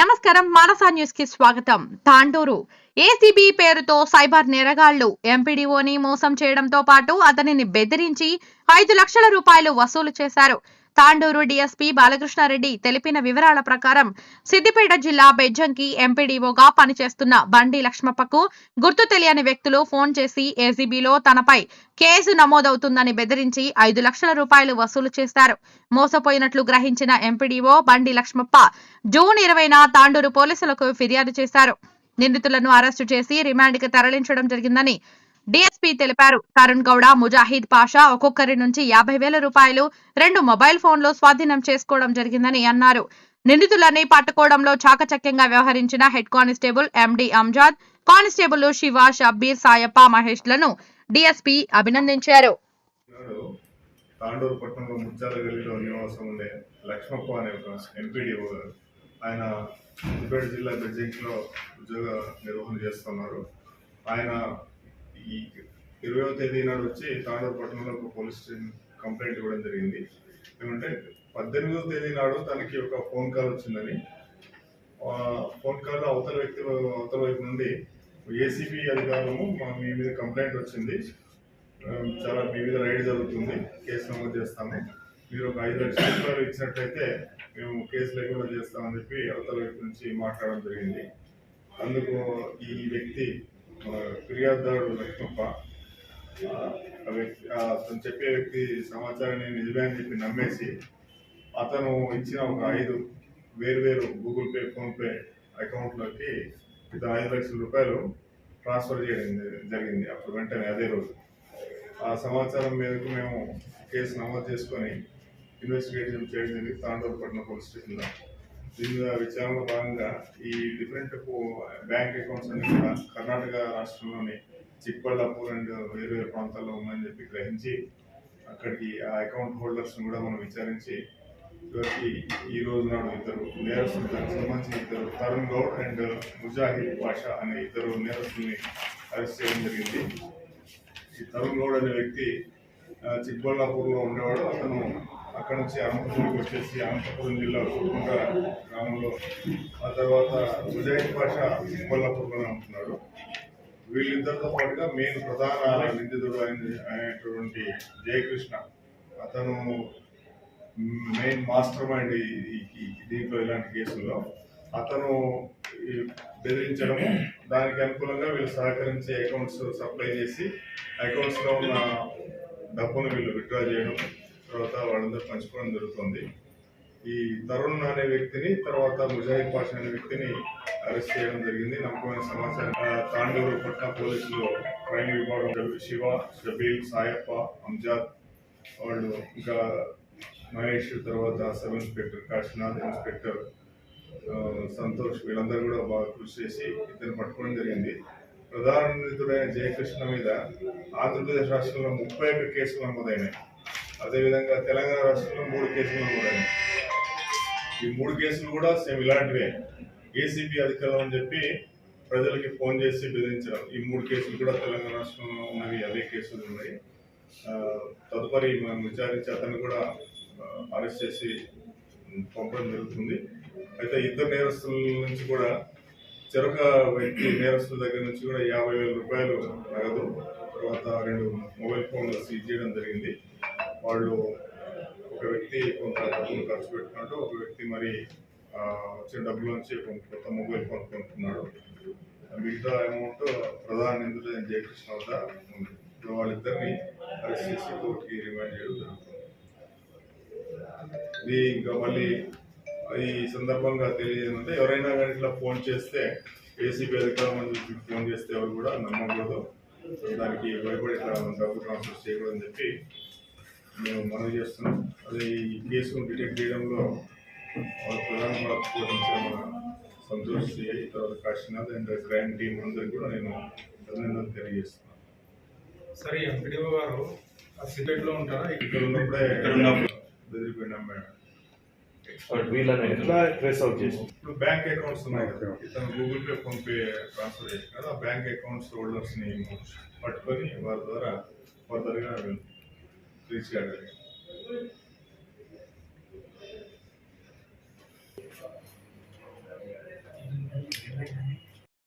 నమస్కారం మానసా న్యూస్కి స్వాగతం. తాండూరు. ఏసీబీ పేరుతో సైబర్ నేరగాళ్ళు ఎంపీడీఓని మోసం చేయడంతో పాటు అతనిని బెదిరించి ఐదు లక్షల రూపాయలు వసూలు చేశారు. తాండూరు డీఎస్పీ బాలకృష్ణారెడ్డి తెలిపిన వివరాల ప్రకారం సిద్దిపేట జిల్లా బెజ్జంకి ఎంపీడీఓగా పనిచేస్తున్న బండి లక్ష్మప్పకు గుర్తు తెలియని వ్యక్తులు ఫోన్ చేసి ఏసీబీలో తనపై కేసు నమోదవుతుందని బెదిరించి ఐదు లక్షల రూపాయలు వసూలు చేశారు. మోసపోయినట్లు గ్రహించిన ఎంపీడీఓ బండి లక్ష్మప్ప జూన్ ఇరవైన తాండూరు పోలీసులకు ఫిర్యాదు చేశారు. నిందితులను అరెస్టు చేసి రిమాండ్కి తరలించడం జరిగిందని డీఎస్పీ తెలిపారు. తరుణ్ గౌడ ముజాహిద్ పాషా ఒక్కొక్కరి నుంచి యాభై వేల రూపాయలు రెండు మొబైల్ ఫోన్లు స్వాధీనం చేసుకోవడం జరిగిందని అన్నారు. నిందితులని పట్టుకోవడంలో చాకచక్యంగా వ్యవహరించిన head constable MD Amjad constable Shiva Shabbir Sayappa మహేష్లను DSP అభినందించారు. తాండూరు పట్టణంలో ముత్యాల గల్లీలో నివాసం ఉండే లక్ష్మప్ప అనే ఒక ఎంపీడీఓ గారు ఆయన సిద్దిపేట జిల్లా ఉద్యోగ నిర్వహణ చేస్తున్నారు. ఆయన ఈ ఇరవయో తేదీ నాడు వచ్చి తాండూరు పట్టణంలో ఒక పోలీస్ స్టేషన్ కంప్లైంట్ ఇవ్వడం జరిగింది. ఏమంటే పద్దెనిమిదో తేదీ నాడు తనకి ఒక ఫోన్ కాల్ వచ్చిందని. ఆ ఫోన్ కాల్ అవతల వ్యక్తి అవతల వైపు నుండి ఏసీబీ అధికారులము మా- మీ మీద కంప్లైంట్ వచ్చింది. చాలా మీ మీద రైడ్ జరుగుతుంది. కేసు నమోదు చేస్తాము. మీరు ఒక ఐదు లక్షల రూపాయలు ఇచ్చినట్లయితే మేము కేసు లేకుండా చేస్తామని చెప్పి అవతల వైపు నుంచి మాట్లాడడం జరిగింది. అందుకు ఈ వ్యక్తి ఫిర్యాదుదారుడు లక్ష్మప్ప వ్యక్తి అతను చెప్పే వ్యక్తి సమాచారాన్ని నిజమే అని చెప్పి నమ్మేసి అతను ఇచ్చిన ఒక ఐదు వేరు వేరు గూగుల్ పే ఫోన్పే అకౌంట్లోకి ఇతను ఐదు లక్షల రూపాయలు ట్రాన్స్ఫర్ చేయడం జరిగింది. అప్పుడు వెంటనే అదే రోజు. ఆ సమాచారం మేరకు మేము కేసు నమోదు చేసుకొని ఇన్వెస్టిగేషన్ చేయడం జరిగింది. తాండూరుపట్నం పోలీస్ స్టేషన్లో. దీని విచారణలో భాగంగా ఈ డిఫరెంట్ బ్యాంక్ అకౌంట్స్ అన్ని కూడా కర్ణాటక రాష్ట్రంలోని చిక్బళ్ళాపూర్ అండ్ వేరు వేరు ప్రాంతాల్లో ఉన్నాయని చెప్పి గ్రహించి అక్కడికి ఆ అకౌంట్ హోల్డర్స్ కూడా మనం విచారించి చివరికి ఈ రోజు నాడు ఇద్దరు నేరస్తులు దానికి ఇద్దరు తరుణ్ గౌడ్ అండ్ ముజాహిద్ పాషా అనే ఇద్దరు నేరస్తుల్ని అరెస్ట్ చేయడం జరిగింది. ఈ తరుణ్ గౌడ్ అనే వ్యక్తి చిక్బళ్ళాపూర్లో ఉండేవాడు. అతను అక్కడ నుంచి అనంతపురంకి వచ్చేసి అనంతపురం జిల్లా కుటుంబ గ్రామంలో ఆ తర్వాత ముజాహిద్ పాషా చిక్బళ్ళాపూర్లోనే ఉంటున్నాడు. వీళ్ళిద్దరితో పాటుగా మెయిన్ ప్రధాన నిందితుడు అయిన అయినటువంటి జయకృష్ణ అతను మెయిన్ మాస్టర్ మైండ్ దీంట్లో ఇలాంటి కేసుల్లో అతను ఈ బెదిరించడము దానికి అనుకూలంగా వీళ్ళు సహకరించి అకౌంట్స్ సప్లై చేసి అకౌంట్స్లో ఉన్న డబ్బును వీళ్ళు విత్డ్రా చేయడం తర్వాత వాళ్ళందరూ పంచుకోవడం జరుగుతుంది. ఈ తరుణ్ అనే వ్యక్తిని తర్వాత ముజాహిద్ పాషా అనే వ్యక్తిని అరెస్ట్ చేయడం జరిగింది. నమ్మకమైన సమాచారం. తాండూరు పట్న పోలీసులు క్రైమ్ విభాగం శివ షబీల్ సాయప్ప అంజాద్ వాళ్ళు ఇంకా మహేష్ తర్వాత sub inspector Kashinath inspector Santosh వీళ్ళందరూ కూడా బాగా కృషి చేసి ఇద్దరు పట్టుకోవడం జరిగింది. ప్రధాన నిందితుడైన జయకృష్ణ మీద ఆంధ్రప్రదేశ్ రాష్ట్రంలో ముప్పై ఒక్క కేసులు నమోదైనాయి. అదేవిధంగా తెలంగాణ రాష్ట్రంలో మూడు కేసులు కూడా ఈ మూడు కేసులు కూడా సేమ్ ఇలాంటివే. ఏసీబీ అధికారులు అని చెప్పి ప్రజలకి ఫోన్ చేసి బెదిరించారు. ఈ మూడు కేసులు కూడా తెలంగాణ రాష్ట్రంలో ఉన్నవి అవే కేసులు ఉన్నాయి. తదుపరి మనం విచారించి అతన్ని కూడా అరెస్ట్ చేసి పంపడం జరుగుతుంది. అయితే ఇద్దరు నేరస్తుల నుంచి కూడా చెరొక వ్యక్తి నేరస్తుల దగ్గర నుంచి కూడా యాభై వేల రూపాయలు నగదు తర్వాత రెండు మొబైల్ ఫోన్లు సీజ్ చేయడం జరిగింది. వాళ్ళు ఒక వ్యక్తి కొంత డబ్బులు ఖర్చు పెట్టుకుంటూ ఒక వ్యక్తి మరి వచ్చిన డబ్బుల నుంచి కొత్త మొబైల్ ఫోన్ కొనుక్కున్నాడు. మిగతా అమౌంట్ ప్రధాన నిందితుడైన జయకృష్ణ వద్ద ఉంది. ఇప్పుడు వాళ్ళిద్దరిని అరెస్ట్ చేసి కోర్టుకి రిమాండ్ చేయడం జరుగుతుంది. ఇది ఇంకా మళ్ళీ ఈ సందర్భంగా తెలియజేదంటే ఎవరైనా కానీ ఇట్లా ఫోన్ చేస్తే ఏసీబీ అధికారులు ఫోన్ చేస్తే ఎవరు కూడా నమ్మకూడదు. దానికి భయపడి ఇట్లా డబ్బు ట్రాన్స్ఫర్ చేయకూడదని చెప్పి మేము మనవి చేస్తున్నాం. అదే ఈ కేసును డిటెక్ట్ చేయడంలో వాళ్ళ ప్రధాన మన సంతోష్ సిఐ తర్వాత కాశీనాథ్ అండ్ క్రైమ్ టీం అందరికీ కూడా నేను అభినందనలు తెలియజేస్తున్నాను. సరే ఎంపీడీఓ గారు ఆ సిపెట్లో ఉంటారా? ఇక్కడ ఉన్నప్పుడే. బెదిరిపోయినాం మేడం ఇప్పుడు బ్యాంక్ అకౌంట్స్ ఉన్నాయి కదా. ఇతను Google Pay PhonePe transfer చేసి కదా. ఆ బ్యాంక్ అకౌంట్స్ హోల్డర్స్ని పట్టుకొని వారి ద్వారా ఫర్దర్గా cristianismo.